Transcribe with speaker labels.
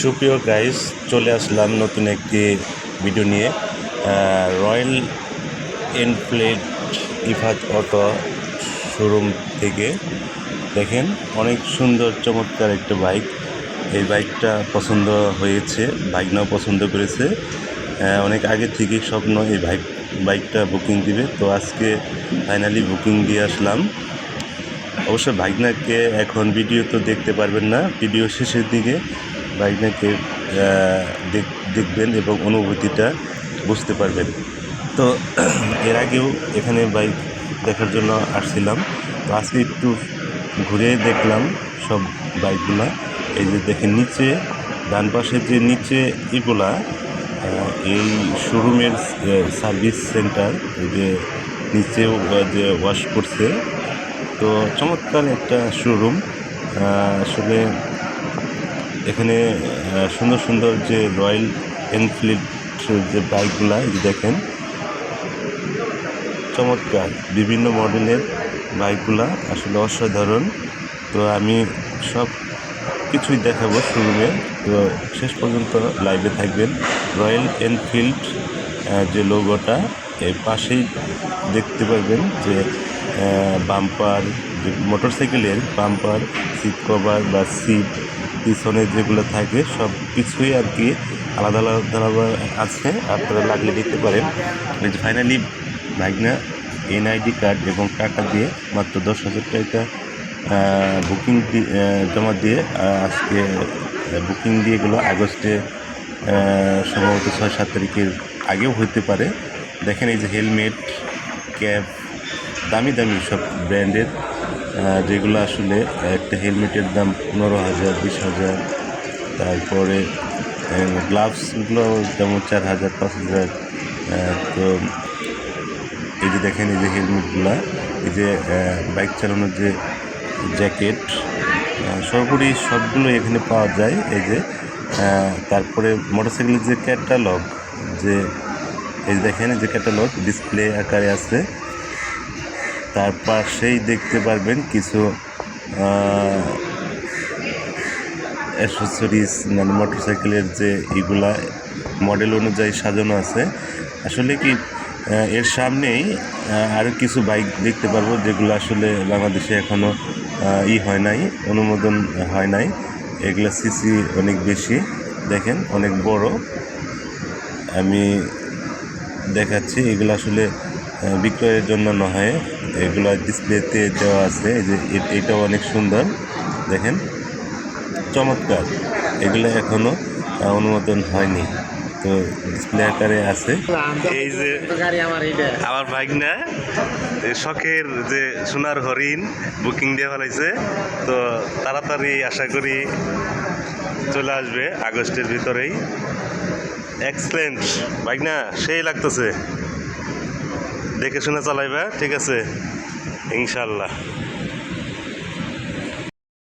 Speaker 1: সুপ্রিয় গাইস চলে আসলাম নতুন একটি ভিডিও নিয়ে। Royal Enfield Ifat auto showroom থেকে। দেখেন, অনেক সুন্দর, চমৎকার একটা বাইক এই বাইকটা পছন্দ হয়েছে বাইকনাও পছন্দ করেছে। অনেক আগে থেকেই স্বপ্ন এই বাইক বাইকটা বুকিং দিবে। তো আজকে ফাইনালি বুকিং দিয়ে আসলাম। অবশ্য ভাগনাকে এখন ভিডিও তো দেখতে পারবেন না। ভিডিও শেষের দিকে দেখ- দেখবেন এবং অনুভূতিটা বুঝতে পারবেন। তো এর আগেও এখানে বাইক দেখার জন্য আসছিলাম। তো আজকে একটু ঘুরে দেখলাম সব বাইকগুলা। এই যে দেখেন নিচে, ডান পাশে যে নিচে এগুলা এই শোরুমের সার্ভিস সেন্টার যে নিচেও যে ওয়াশ করছে। তো চমৎকার একটা শোরুম। আসলে এখানে সুন্দর সুন্দর যে রয়্যাল এনফিল্ড যে বাইকগুলা দেখেন, চমৎকার। বিভিন্ন মডেলের বাইকগুলা আসলে অসাধারণ। তো আমি সব কিছুই দেখাবো শোরুমে। তো শেষ পর্যন্ত লাইভে থাকবেন। রয়্যাল এনফিল্ড যে লোগোটা, এর পাশেই দেখতে পারবেন যে বাম্পার মোটরসাইকেলের বাম্পার, সিট কভার বা সিট পিছনে যেগুলো থাকে, সব কিছুই আর কি আলাদা আলাদা আছে, আপনারা লাগলে নিতে পারেন। ফাইনালি ভাগনা এনআইডি কার্ড এবং টাকা দিয়ে মাত্র দশ হাজার টাকা বুকিং জমা দিয়ে আজকে বুকিং দিয়ে গেলো আগস্টে সম্ভবত ছয় সাত তারিখের আগেও হতে পারে। দেখেন এই যে হেলমেট ক্যাপ দামি দামি সব ব্র্যান্ডের যেগুলো আসলে একটা হেলমেটের দাম পনেরো হাজার, বিশ হাজার, তারপরে গ্লাভসগুলো যেমন চার হাজার, পাঁচ হাজার তো এই যে দেখেন এই যে হেলমেটগুলা, এই যে বাইক চালানোর যে জ্যাকেট সর্বোপরি সবগুলো এখানে পাওয়া যায়। এই যে তারপরে মোটরসাইকেলের যে ক্যাটালগ, যে, এই দেখেন যে ক্যাটালগ, ডিসপ্লে আকারে আছে। তার পাশেই দেখতে পারবেন কিছু অ্যাসেসরিজ মানে মোটরসাইকেলের যে এগুলা মডেল অনুযায়ী সাজানো আছে। আসলে কি এর সামনেই আরও কিছু বাইক দেখতে পারব যেগুলো আসলে বাংলাদেশে এখনও ই হয় নাই, অনুমোদন হয় নাই। এগুলো সিসি অনেক বেশি, দেখেন অনেক বড়। আমি দেখাচ্ছি, এগুলো আসলে বিক্রয়ের জন্য নয়। এগুলো ডিসপ্লেতে দেওয়া আছে, এই যে এটাও অনেক সুন্দর, দেখেন। চমৎকার। এগুলো এখনও অনুমোদন হয়নি। তো ডিসপ্লে আকারে আছে। এই যে
Speaker 2: আমার এইটা
Speaker 1: আমার বাইক না এই শখের যে সোনার হরিণ বুকিং দিয়ে ফেলাইছে, তো তাড়াতাড়ি আশা করি চলে আসবে আগস্টের ভিতরেই। এক্সেলেন্ট বাইক না সেই লাগতেছে। দেখে শুনে চালাইবা ঠিক আছে? ইনশাল্লাহ।